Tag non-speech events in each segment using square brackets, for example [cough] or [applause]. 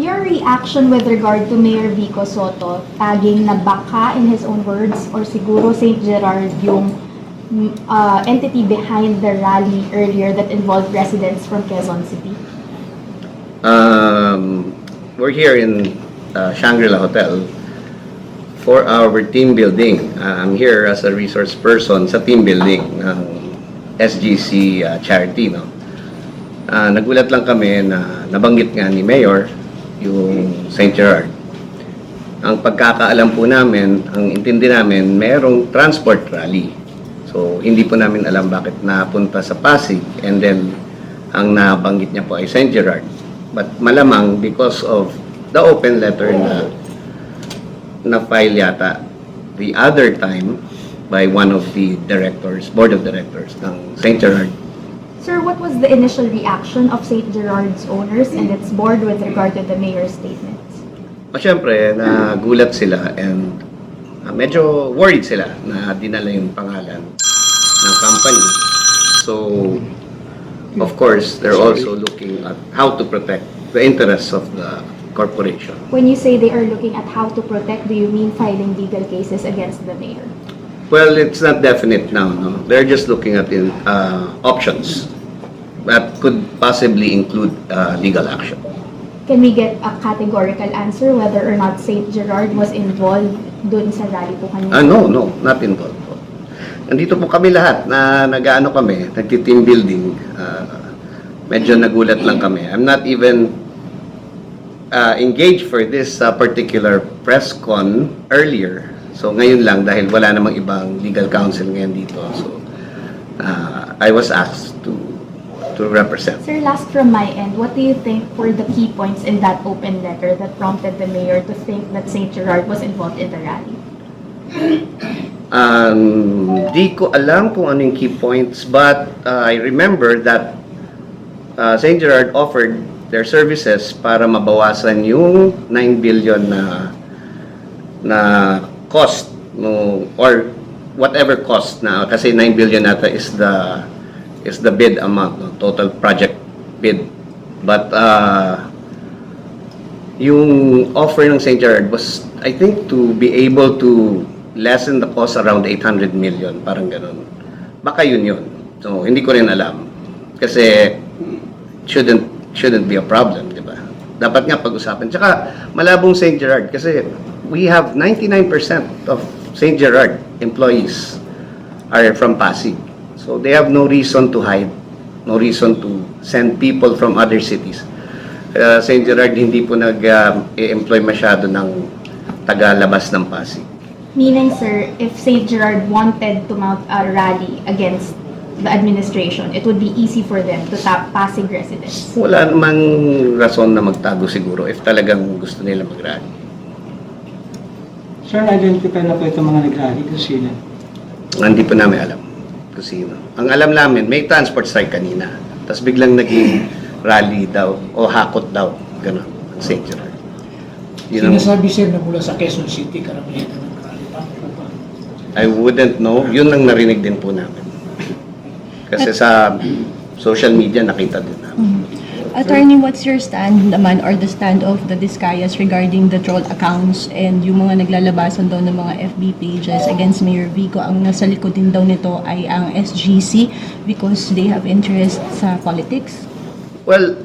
Your reaction with regard to Mayor Vico Soto, tagging na baka in his own words, or siguro St. Gerard yung mm, uh, entity behind the rally earlier that involved residents from Quezon City? Um, we're here in uh, Shangri-La Hotel for our team building. Uh, I'm here as a resource person sa team building ng SGC uh, charity. No? Ah, nagulat lang kami na nabanggit nga ni Mayor yung St. Gerard. Ang pagkakaalam po namin, ang intindi namin, merong transport rally. So, hindi po namin alam bakit napunta sa Pasig and then ang nabanggit niya po ay St. Gerard. But malamang because of the open letter na na file yata the other time by one of the directors, board of directors ng St. Gerard. Sir, what was the initial reaction of St. Gerard's owners and its board with regard to the mayor's statements? O syempre, nagulat sila and ah, medyo worried sila na dinala yung pangalan ng company. So, of course, they're also looking at how to protect the interests of the corporation. When you say they are looking at how to protect, do you mean filing legal cases against the mayor? Well, it's not definite now, no? They're just looking at in, uh, options that could possibly include uh, legal action. Can we get a categorical answer whether or not St. Gerard was involved dun sa rally po kanina? Ah, no, no, not involved po. Nandito po kami lahat na nag-ano kami, nagti-team building. Ah, medyo nagulat lang kami. I'm not even uh, engaged for this uh, particular press con earlier. So ngayon lang dahil wala namang ibang legal counsel ngayon dito. So uh, I was asked to to represent. Sir, last from my end, what do you think were the key points in that open letter that prompted the mayor to think that St. Gerard was involved in the rally? [coughs] Um, di ko alam kung ano yung key points, but uh, I remember that uh, St. Gerard offered their services para mabawasan yung 9 billion na na cost no or whatever cost na kasi 9 billion nata is the is the bid amount no total project bid but uh, yung offer ng St. Gerard was I think to be able to lessen the cost around 800 million parang ganun baka yun yun so hindi ko rin alam kasi shouldn't shouldn't be a problem, di ba? Dapat nga pag-usapan. Tsaka malabong St. Gerard kasi we have 99% of St. Gerard employees are from Pasig. So they have no reason to hide, no reason to send people from other cities. Kaya St. Gerard hindi po nag-employ masyado ng taga-labas ng Pasig. Meaning, sir, if St. Gerard wanted to mount a rally against the administration, it would be easy for them to tap Pasig residents. Wala namang rason na magtago siguro if talagang gusto nila mag-rally. Sir, identify na po itong mga nagrally kung sino. Hindi pa namin alam kung sino. Ang alam namin, may transport strike kanina. Tapos biglang naging rally daw o hakot daw. Ganun. Ang St. Gerard. Yun ang, Sinasabi sir na mula sa Quezon City, karamihan ng ba? I wouldn't know. Yun ang narinig din po namin. Kasi sa social media nakita din namin. Attorney, what's your stand naman or the stand of the Discayas regarding the troll accounts and yung mga naglalabasan daw ng mga FB pages against Mayor Vico? Ang nasa likod din daw nito ay ang SGC because they have interest sa politics. Well,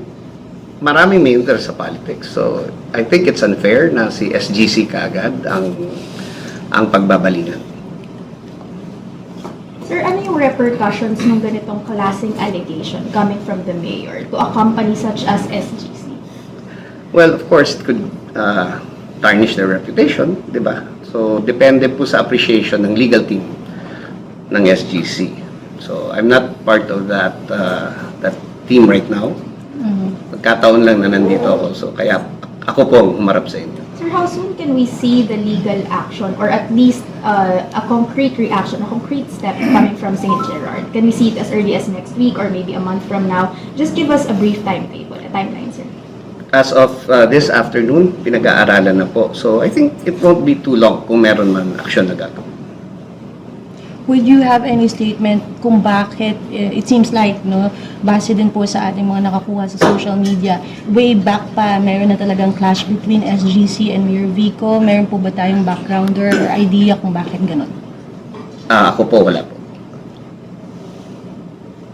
maraming may interest sa politics. So, I think it's unfair na si SGC kaagad ang ang pagbabalingan. Sir, ano yung repercussions ng ganitong klaseng allegation coming from the mayor to a company such as SGC? Well, of course, it could uh, tarnish their reputation, di ba? So, depende po sa appreciation ng legal team ng SGC. So, I'm not part of that uh, that team right now. Magkataon lang na nandito ako. So, kaya ako po ang humarap sa inyo. How soon can we see the legal action or at least uh, a concrete reaction, a concrete step coming from St. Gerard? Can we see it as early as next week or maybe a month from now? Just give us a brief timetable, a timeline, sir. As of uh, this afternoon, pinag-aaralan na po. So, I think it won't be too long kung meron man action na gagawin. Would you have any statement kung bakit, eh, it seems like, no, base din po sa ating mga nakakuha sa social media, way back pa, meron na talagang clash between SGC and Mayor Vico. Meron po ba tayong backgrounder or idea kung bakit ganun? Ah, ako po, wala po.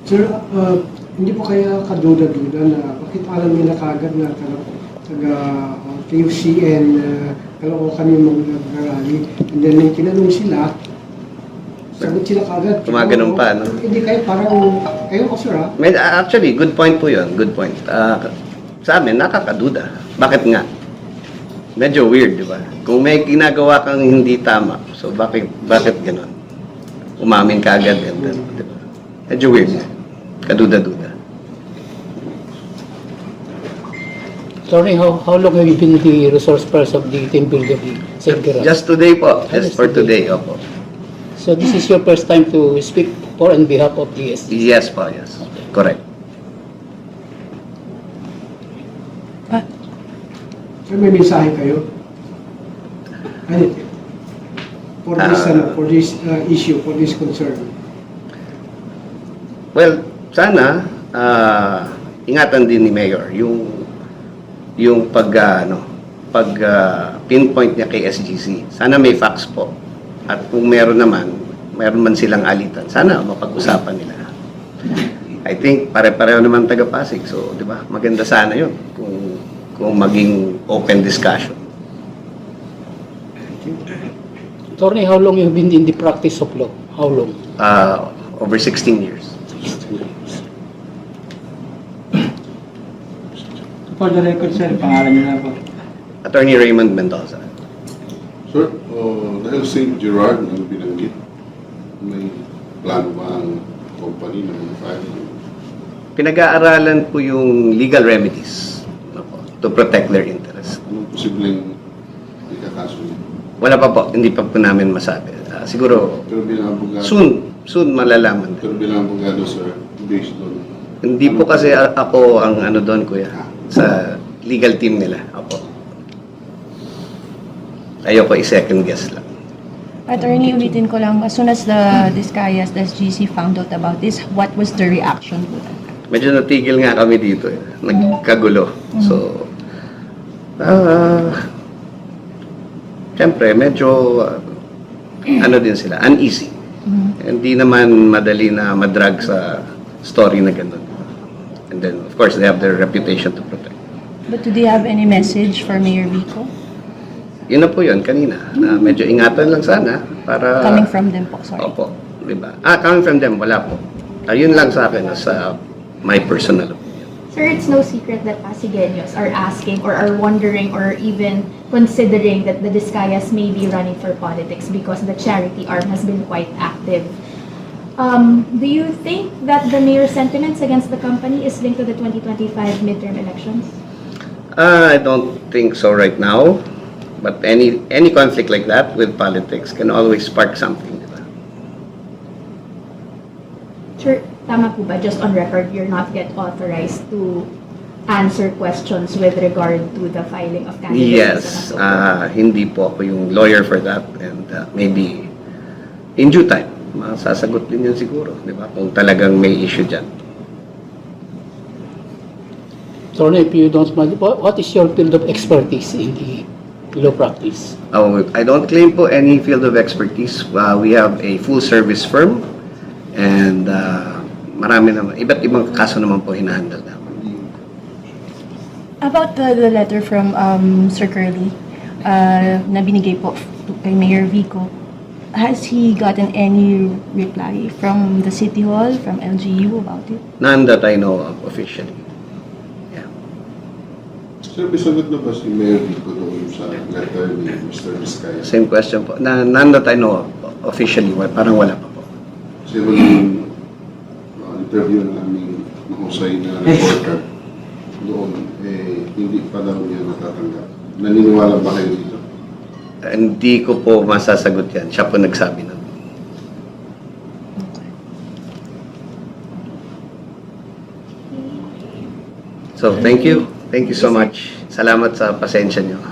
Sir, uh, hindi po kaya kaduda-duda na bakit alam niyo na kagad na taga, taga uh, KFC and uh, Caloocan yung mga nag-rally and then tinanong sila sagot sila kagad. Gumaganon pa, no? Hindi kayo parang, kayo ko sir ha? Med- Actually, good point po yun. Good point. Ah, sa amin, nakakaduda. Bakit nga? Medyo weird, di ba? Kung may ginagawa kang hindi tama, so bakit bakit ganun? Umamin ka agad, and then, di ba? Medyo weird. Kaduda-duda. Attorney, how, how long have you been the resource person of the team builder? Just today po. Just for today, opo. So this is your first time to speak for on behalf of the? Yes po, yes. Correct. Sir, may mensahe kayo? Ano? For this, Ah. ano, for this uh, issue, for this concern. Well, sana ah, ingatan din ni Mayor yung yung pag ah, ano, pag ah, pinpoint niya kay SGC. Sana may facts po. At kung meron naman, meron man silang alitan, sana mapag-usapan nila. I think pare-pareho naman taga Pasig. So, 'di ba? Maganda sana 'yun kung kung maging open discussion. Attorney, how long you have been in the practice of law? How long? Ah, over 16 years. For the record, sir, pangalan niyo na po. Attorney Raymond Mendoza. Sir, uh, dahil St. Gerard ang binanggit, may plano ba ang company na mag-file? Pinag-aaralan po yung legal remedies ano po, to protect their interest. Anong posibleng ikakaso niya? Wala pa po, hindi pa po namin masabi. Ah, siguro, Pero bilang abogado, soon, soon malalaman. pero bilang abogado, sir, based on Hindi po kasi a- ako ang ano doon, kuya, sa legal team nila. Apo. Ayoko i-second guess lang. Attorney, ulitin ko lang, as soon as the Discayas, the SGC found out about this, what was the reaction po? Medyo natigil nga kami dito. Eh. Nagkagulo. So, ah, Siyempre, medyo ah, ano din sila, uneasy. Hindi naman madali na madrag sa story na ganun. And then, of course, they have their reputation to protect. But do they have any message for Mayor Vico? Yun na po yun kanina, na medyo ingatan lang sana para... Coming from them po, sorry. Opo, di ba? Ah, coming from them, wala po. Ayun lang sa akin, sa my personal opinion. Sir, it's no secret that Pasigueños are asking or are wondering or even considering that the Discayas may be running for politics because the charity arm has been quite active. Um, do you think that the mayor's sentiments against the company is linked to the 2025 midterm elections? Ah, I don't think so right now. But any any conflict like that with politics can always spark something? Sir, tama po ba? Just on record, you're not yet authorized to answer questions with regard to the filing of candidates Yes, ah, hindi po ako yung lawyer for that and ah, maybe in due time, masasagot din yun siguro, di ba? Kung talagang may issue dyan. Attorney, if you don't mind, what, what is your field of expertise in the law practice? Oh, I don't claim po any field of expertise. Uh, we have a full service firm and uh, marami naman, iba't ibang kaso naman po hinahandle namin. About the, the letter from um, Sir Curly uh, na binigay po to- kay Mayor Vico, has he gotten any reply from the City Hall, from LGU about it? None that I know of officially. Sir, may sagot na ba si Mayor Vico doon sa letter ni Mr. Vizcaya? Same question po. Na, none that I know of officially. Wa- Parang wala pa po. Kasi yung uh, interview na aming mahusay na reporter doon, eh, hindi pa daw niya natatanggap. Naniniwala ba kayo dito? Hindi ko po masasagot yan. Siya po nagsabi nun. So, thank you. Thank you so much. Salamat sa pasensya niyo.